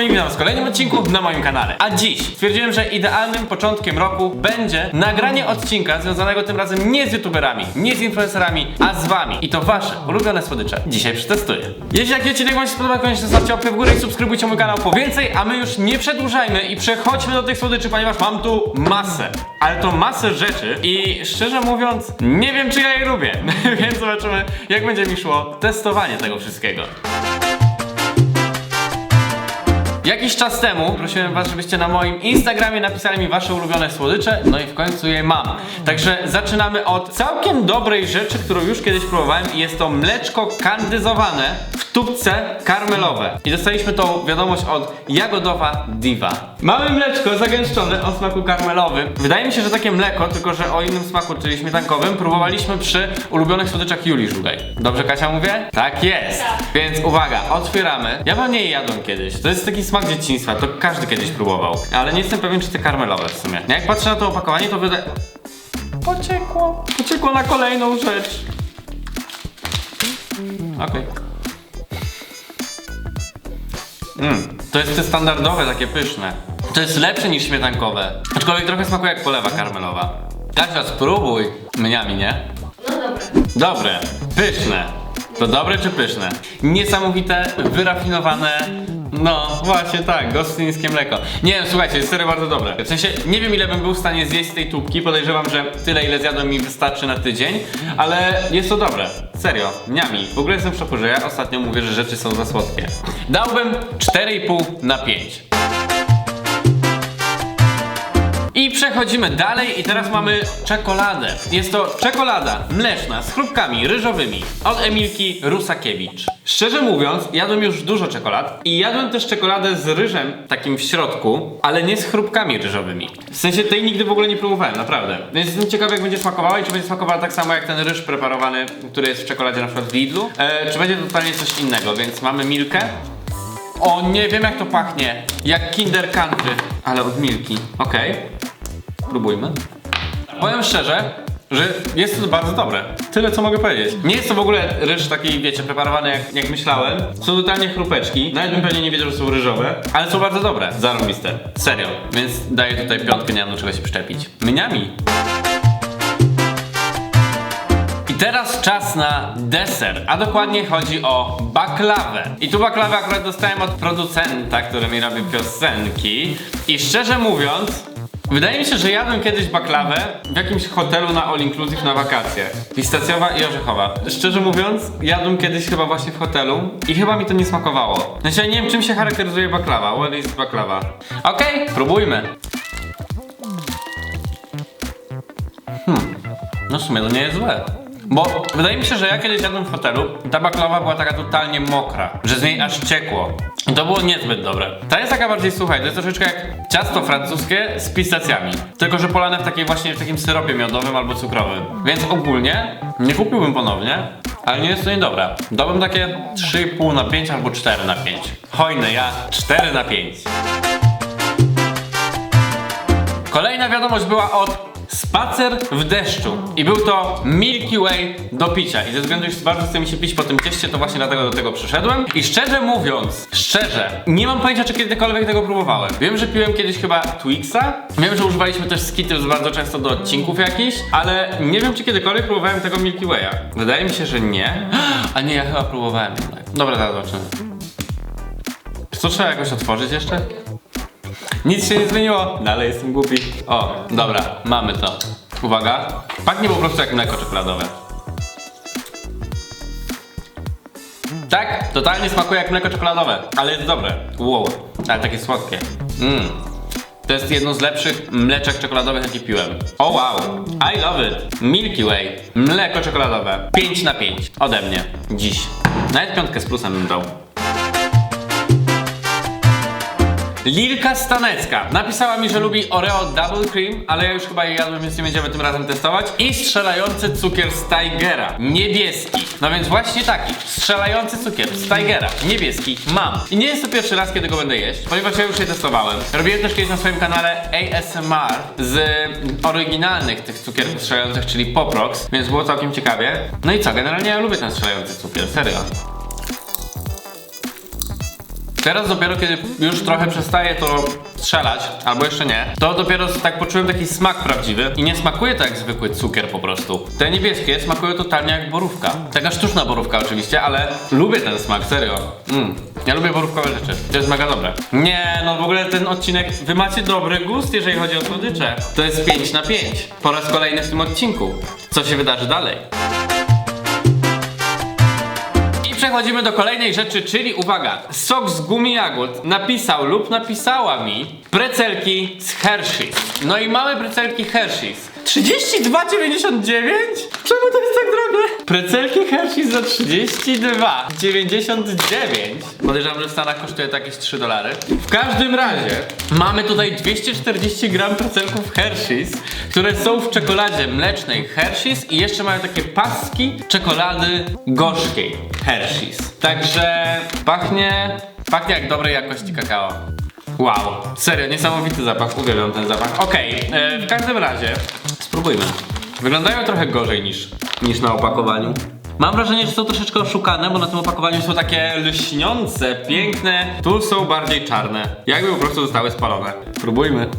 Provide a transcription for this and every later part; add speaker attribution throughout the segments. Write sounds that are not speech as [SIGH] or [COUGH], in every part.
Speaker 1: Dominik, witam w kolejnym odcinku na moim kanale. A dziś stwierdziłem, że idealnym początkiem roku będzie nagranie odcinka związanego tym razem nie z youtuberami, nie z influencerami, a z wami. I to wasze ulubione słodycze. Dzisiaj przetestuję. Jeśli taki odcinek wam się spodoba, koniecznie zostawcie łapkę w górę i subskrybujcie mój kanał po więcej, a my już nie przedłużajmy i przechodźmy do tych słodyczy, ponieważ mam tu masę. Ale to masę rzeczy i szczerze mówiąc, nie wiem czy ja je lubię. [LAUGHS] Więc zobaczymy, jak będzie mi szło testowanie tego wszystkiego. Jakiś czas temu prosiłem was, żebyście na moim Instagramie napisali mi wasze ulubione słodycze, no i w końcu je mam. Także zaczynamy od całkiem dobrej rzeczy, którą już kiedyś próbowałem i jest to mleczko kandyzowane w tubce karmelowe. I dostaliśmy tą wiadomość od Jagodowa Diva. Mamy mleczko zagęszczone o smaku karmelowym. Wydaje mi się, że takie mleko, tylko że o innym smaku, czyli śmietankowym, próbowaliśmy przy ulubionych słodyczach Julii Żugaj. Dobrze Kasia mówię? Tak jest. Więc uwaga, otwieramy. Ja pewnie je jadłem kiedyś. To jest taki smak dzieciństwa, to każdy kiedyś próbował. Ale nie jestem pewien, czy te karmelowe w sumie. Jak patrzę na to opakowanie, to wydaje... Pociekło. Pociekło na kolejną rzecz. Okej. Mm, to jest te standardowe, takie pyszne. To jest lepsze niż śmietankowe. Aczkolwiek trochę smakuje jak polewa karmelowa. Kasia, spróbuj. Mniami, nie?
Speaker 2: No dobra.
Speaker 1: Dobre, pyszne. To dobre czy pyszne? Niesamowite, wyrafinowane. No, właśnie tak, gostyńskie mleko. Nie wiem, słuchajcie, jest serio bardzo dobre. W sensie, nie wiem ile bym był w stanie zjeść z tej tubki, podejrzewam, że tyle ile zjadłem mi wystarczy na tydzień, ale jest to dobre. Serio, niami. W ogóle jestem w szoku, że ja ostatnio mówię, że rzeczy są za słodkie. Dałbym 4,5 na 5. I przechodzimy dalej i teraz mamy czekoladę. Jest to czekolada mleczna z chrupkami ryżowymi od Emilki Rusakiewicz. Szczerze mówiąc, jadłem już dużo czekolad i jadłem też czekoladę z ryżem takim w środku, ale nie z chrupkami ryżowymi. W sensie tej nigdy w ogóle nie próbowałem, naprawdę. Więc jestem ciekawy jak będzie smakowała i czy będzie smakowała tak samo jak ten ryż preparowany, który jest w czekoladzie na przykład w Lidlu, e, czy będzie to totalnie coś innego, więc mamy Milkę. O, nie wiem jak to pachnie. Jak Kinder Country, ale od Milki. Okej. Próbujmy. Powiem szczerze, że jest to bardzo dobre. Tyle co mogę powiedzieć. Nie jest to w ogóle ryż taki, wiecie, preparowany jak, jak myślałem. Są totalnie chrupeczki. Nawet bym pewnie nie wiedział, że są ryżowe, ale są bardzo dobre. Zarąbiste. Serio. Więc daję tutaj piątkę, nie mam do czego się przyczepić. Mniami. I teraz czas na deser, a dokładnie chodzi o baklawę. I tu baklawę akurat dostałem od producenta, który mi robi piosenki. I szczerze mówiąc, wydaje mi się, że jadłem kiedyś baklawę w jakimś hotelu na all inclusive na wakacje. Pistacjowa i orzechowa. Szczerze mówiąc, jadłem kiedyś chyba właśnie w hotelu i chyba mi to nie smakowało. Znaczy, nie wiem czym się charakteryzuje baklawa. What is baklawa? Okej, próbujmy. No w sumie to nie jest złe. Bo wydaje mi się, że ja kiedyś jadłem w hotelu ta baklawa była taka totalnie mokra, że z niej aż ciekło. I to było niezbyt dobre. Ta jest taka bardziej, słuchaj, to jest troszeczkę jak ciasto francuskie z pistacjami. Tylko, że polane w takiej właśnie w takim syropie miodowym albo cukrowym. Więc ogólnie nie kupiłbym ponownie, ale nie jest to niedobre. Dałbym takie 3,5 na 5 albo 4 na 5. Hojny ja 4 na 5. Kolejna wiadomość była od Spacer w deszczu i był to Milky Way do picia i ze względu, że bardzo chce mi się pić po tym cieście, to właśnie dlatego do tego przyszedłem i szczerze mówiąc, szczerze, nie mam pojęcia czy kiedykolwiek tego próbowałem. Wiem, że piłem kiedyś chyba Twixa, wiem, że używaliśmy też Skittles bardzo często do odcinków jakichś, ale nie wiem czy kiedykolwiek próbowałem tego Milky Way'a. Wydaje mi się, że nie. [GASPS] A nie, ja chyba próbowałem. Dobra, zobaczymy. Czy to trzeba jakoś otworzyć jeszcze? Nic się nie zmieniło, dalej jestem głupi. O, dobra, mamy to. Uwaga, pachnie po prostu jak mleko czekoladowe. Tak, totalnie smakuje jak mleko czekoladowe, ale jest dobre. Wow, ale takie słodkie. Mmm. To jest jedno z lepszych mleczek czekoladowych, jakie piłem. O wow, I love it. Milky Way, mleko czekoladowe. 5 na 5 ode mnie, dziś. Nawet piątkę z plusem bym dał. Lilka Stanecka napisała mi, że lubi Oreo Double Cream, ale ja już chyba je jadłem, więc nie będziemy tym razem testować. I strzelający cukier z Tigera, niebieski. No więc właśnie taki, strzelający cukier z Tigera, niebieski, mam. I nie jest to pierwszy raz, kiedy go będę jeść, ponieważ ja już je testowałem. Robiłem też kiedyś na swoim kanale ASMR z oryginalnych tych cukierków strzelających, czyli Pop Rocks, więc było całkiem ciekawie. No i co, generalnie ja lubię ten strzelający cukier, serio. Teraz dopiero kiedy już trochę przestaje to strzelać, albo jeszcze nie, to dopiero tak poczułem taki smak prawdziwy i nie smakuje to jak zwykły cukier po prostu. Te niebieskie smakują totalnie jak borówka. Taka sztuczna borówka oczywiście, ale lubię ten smak, serio. Mm. Ja lubię borówkowe rzeczy. To jest mega dobre. Nie, no w ogóle ten odcinek, wy macie dobry gust, jeżeli chodzi o słodycze. To jest 5 na 5. Po raz kolejny w tym odcinku. Co się wydarzy dalej? Przechodzimy do kolejnej rzeczy, czyli uwaga, sok z gumi jagód napisał lub napisała mi precelki z Hershey's. No i mamy precelki Hershey's. 32,99? Czemu to jest tak drogie? Precelki Hershey's za 32,99. Podejrzewam, że w Stanach kosztuje to jakieś 3 dolary. W każdym razie mamy tutaj 240 gram precelków Hershey's, które są w czekoladzie mlecznej Hershey's i jeszcze mają takie paski czekolady gorzkiej Hershey's. Także pachnie, pachnie jak dobrej jakości kakao. Wow, serio, niesamowity zapach, uwielbiam ten zapach. Okej, e, w każdym razie spróbujmy. Wyglądają trochę gorzej niż, niż na opakowaniu. Mam wrażenie, że są troszeczkę oszukane, bo na tym opakowaniu są takie lśniące, piękne, tu są bardziej czarne. Jakby po prostu zostały spalone. Spróbujmy.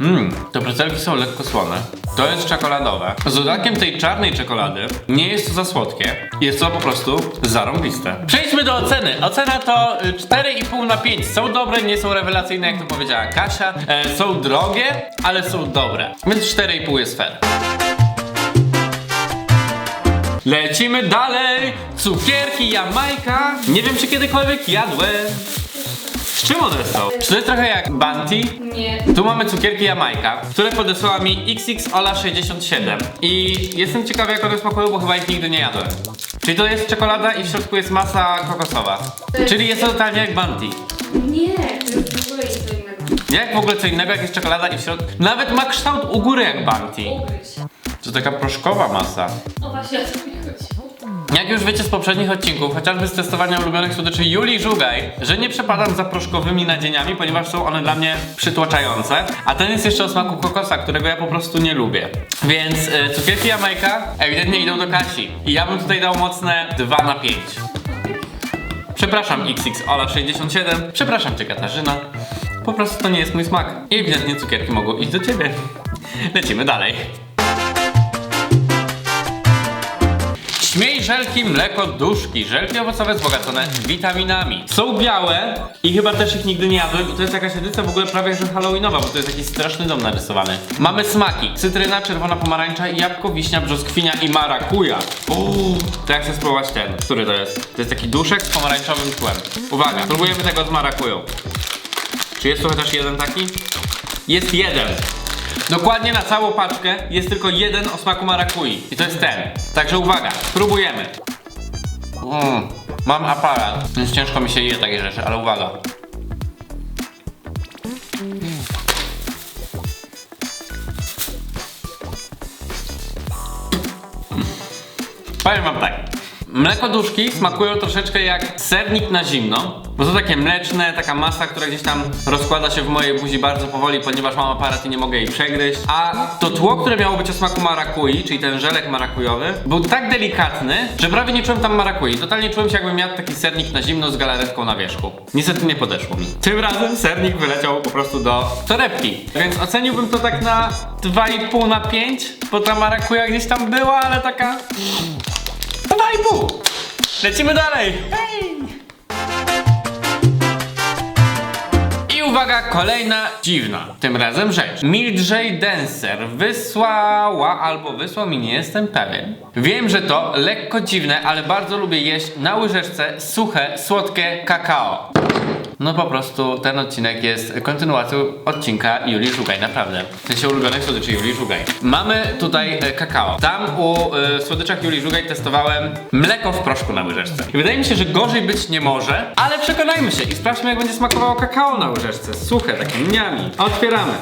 Speaker 1: Mmm, te precelki są lekko słone. To jest czekoladowe. Z dodatkiem tej czarnej czekolady nie jest to za słodkie. Jest to po prostu zarąbiste. Przejdźmy do oceny. Ocena to y, 4,5 na 5. Są dobre, nie są rewelacyjne, jak to powiedziała Kasia. E, są drogie, ale są dobre. Więc 4,5 jest fair. Lecimy dalej! Cukierki Jamajka. Nie wiem, czy kiedykolwiek jadłem. Z czym one są? Czy to jest trochę jak Bounty?
Speaker 2: Nie.
Speaker 1: Tu mamy cukierki Jamajka, które podesłała mi XXOla67 i jestem ciekawy jak one smakują, bo chyba ich nigdy nie jadłem. Czyli to jest czekolada i w środku jest masa kokosowa. Czyli jest to totalnie jak Bounty.
Speaker 2: Nie, to jest w ogóle nic innego.
Speaker 1: Jak w ogóle co innego, jak jest czekolada i w środku... Nawet ma kształt u góry jak Bounty.
Speaker 2: Ugryź.
Speaker 1: To taka proszkowa masa.
Speaker 2: O właśnie o to mi chodzi.
Speaker 1: Jak już wiecie z poprzednich odcinków, chociażby z testowania ulubionych słodyczy Julii Żugaj, że nie przepadam za proszkowymi nadzieniami, ponieważ są one dla mnie przytłaczające. A ten jest jeszcze o smaku kokosa, którego ja po prostu nie lubię. Więc y, cukierki Jamajka ewidentnie idą do Kasi. I ja bym tutaj dał mocne 2 na 5. Przepraszam XXOla67, przepraszam cię Katarzyna. Po prostu to nie jest mój smak. I ewidentnie cukierki mogą iść do ciebie. [LAUGHS] Lecimy dalej. Śmiej żelki mleko duszki. Żelki owocowe wzbogacone witaminami. Są białe i chyba też ich nigdy nie jadłem. I to jest jakaś edycja w ogóle prawie że halloweenowa, bo to jest jakiś straszny dom narysowany. Mamy smaki. Cytryna, czerwona pomarańcza, jabłko, wiśnia, brzoskwinia i marakuja. Uuu, to jak chcę spróbować ten. Który to jest? To jest taki duszek z pomarańczowym tłem. Uwaga, próbujemy tego z marakują. Czy jest tu chociaż jeden taki? Jest jeden. Dokładnie na całą paczkę jest tylko jeden o smaku marakui. I to jest ten. Także uwaga, spróbujemy. Mm, mam aparat, więc ciężko mi się je takie rzeczy, ale uwaga. Powiem wam tak. Mleko duszki smakują troszeczkę jak sernik na zimno, bo są takie mleczne, taka masa, która gdzieś tam rozkłada się w mojej buzi bardzo powoli, ponieważ mam aparat i nie mogę jej przegryźć. A to tło, które miało być o smaku marakui, czyli ten żelek marakujowy, był tak delikatny, że prawie nie czułem tam marakui. Totalnie czułem się jakbym jadł taki sernik na zimno z galaretką na wierzchu. Niestety nie podeszło mi. Tym razem sernik wyleciał po prostu do torebki. Więc oceniłbym to tak na 2,5 na 5, bo ta marakuja gdzieś tam była, ale taka 2,5. Lecimy dalej. I uwaga, kolejna dziwna, tym razem rzecz. Mildrzej Dancer wysłała albo wysłał mi, nie jestem pewien. Wiem, że to lekko dziwne, ale bardzo lubię jeść na łyżeczce suche, słodkie kakao. No po prostu ten odcinek jest kontynuacją odcinka Julii Żugaj, naprawdę. W sensie ulubionych słodyczy Julii Żugaj. Mamy tutaj e, kakao. Tam u e, słodyczach Julii Żugaj testowałem mleko w proszku na łyżeczce. I wydaje mi się, że gorzej być nie może, ale przekonajmy się i sprawdźmy jak będzie smakowało kakao na łyżeczce. Suche, takie mniami. Otwieramy.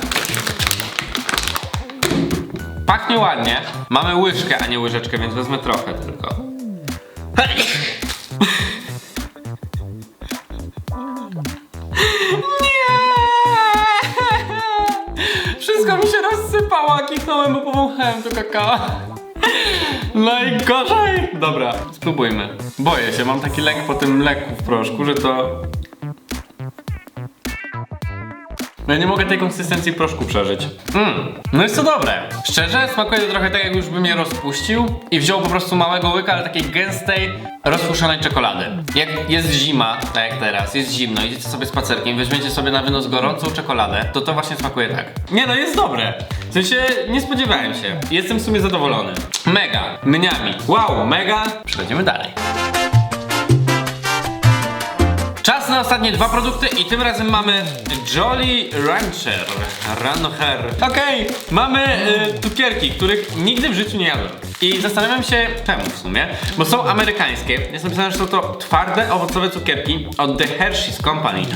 Speaker 1: Pachnie ładnie. Mamy łyżkę, a nie łyżeczkę, więc wezmę trochę tylko. Wszystko mi się rozsypało, a kichnąłem, bo powąchałem to kakao. Najgorzej! Dobra, spróbujmy. Boję się, mam taki lęk po tym mleku w proszku, że to Ja nie mogę tej konsystencji proszku przeżyć. Mmm, no jest to dobre. Szczerze, smakuje to trochę tak, jakby już bym je rozpuścił i wziął po prostu małego łyka, ale takiej gęstej, rozpuszczonej czekolady. Jak jest zima, tak jak teraz, jest zimno, idziecie sobie spacerkiem, weźmiecie sobie na wynos gorącą czekoladę, to to właśnie smakuje tak. Nie no, jest dobre. W sensie, nie spodziewałem się. Jestem w sumie zadowolony. Mega, mniami. Wow, mega. Przechodzimy dalej. Na ostatnie dwa produkty i tym razem mamy Jolly Rancher. Rancher. Okej, mamy y, cukierki, których nigdy w życiu nie jadłem. I zastanawiam się czemu w sumie, bo są amerykańskie. Jest napisane, że są to twarde, owocowe cukierki od The Hershey's Company.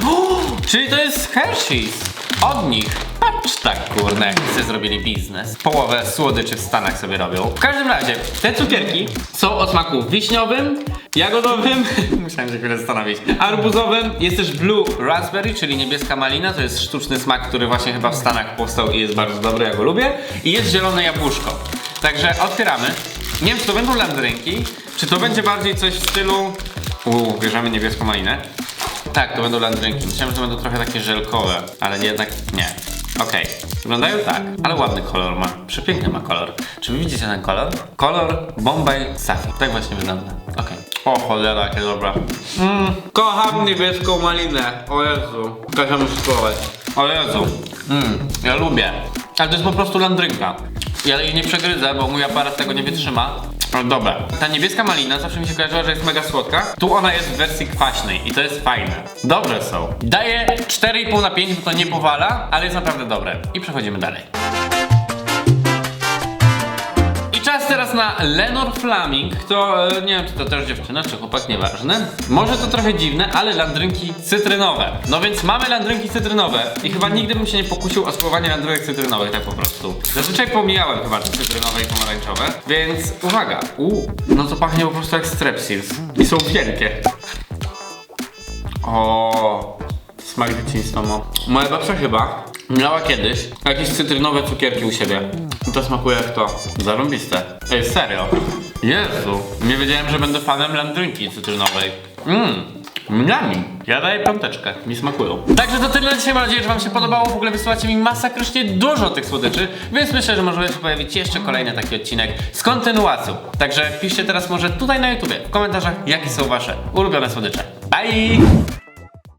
Speaker 1: czyli to jest Hershey's. Od nich. Patrz tak, kurne, jak sobie zrobili biznes. Połowę słodyczy w Stanach sobie robią. W każdym razie, te cukierki są o smaku wiśniowym, jagodowym, [LAUGHS] musiałem się chwilę zastanowić, arbuzowym, jest też blue raspberry, czyli niebieska malina, to jest sztuczny smak, który właśnie chyba w Stanach powstał i jest bardzo dobry, ja go lubię. I jest zielone jabłuszko. Także otwieramy. Nie wiem, czy to będą landrynki, czy to będzie bardziej coś w stylu... Uuu, bierzemy niebieską malinę. Tak, to będą landrynki. Myślałem, że to będą trochę takie żelkowe, ale jednak nie. Okej, wyglądają tak, ale ładny kolor ma. Przepiękny ma kolor. Czy wy widzicie ten kolor? Kolor Bombay Sapphire. Tak właśnie wygląda. Okej. O cholera, jakie dobra. Mm, kocham niebieską malinę. O Jezu. Każemy spróbować. O Jezu. Mm, ja lubię. Ale to jest po prostu landrynka. Ja jej nie przegryzę, bo mój aparat tego nie wytrzyma. No dobra. Ta niebieska malina zawsze mi się kojarzyła, że jest mega słodka. Tu ona jest w wersji kwaśnej i to jest fajne. Dobre są. Daję 4,5 na 5, bo to nie powala, ale jest naprawdę dobre. I przechodzimy dalej. Teraz na Lenor Flaming. To e, nie wiem, czy to też dziewczyna, czy chłopak, nieważne. Może to trochę dziwne, ale landrynki cytrynowe. No więc mamy landrynki cytrynowe i chyba nigdy bym się nie pokusił o spróbowanie landrynek cytrynowych, tak po prostu. Zazwyczaj pomijałem chyba te cytrynowe i pomarańczowe, więc uwaga. Uuu, no to pachnie po prostu jak strepsils. I są wielkie. O, smak dzieciństwa ma. Moja babcia chyba miała kiedyś jakieś cytrynowe cukierki u siebie. To smakuje jak to. Zarąbiste. Ej, serio. Jezu, nie wiedziałem, że będę fanem landrynki cytrynowej. Mmm. Mniami. Ja daję piąteczkę, mi smakują. Także to tyle na dzisiaj, mam nadzieję, że wam się podobało. W ogóle wysyłacie mi masakrycznie dużo tych słodyczy, więc myślę, że może się pojawić jeszcze kolejny taki odcinek z kontynuacją. Także piszcie teraz może tutaj na YouTubie, w komentarzach, jakie są wasze ulubione słodycze. Bye!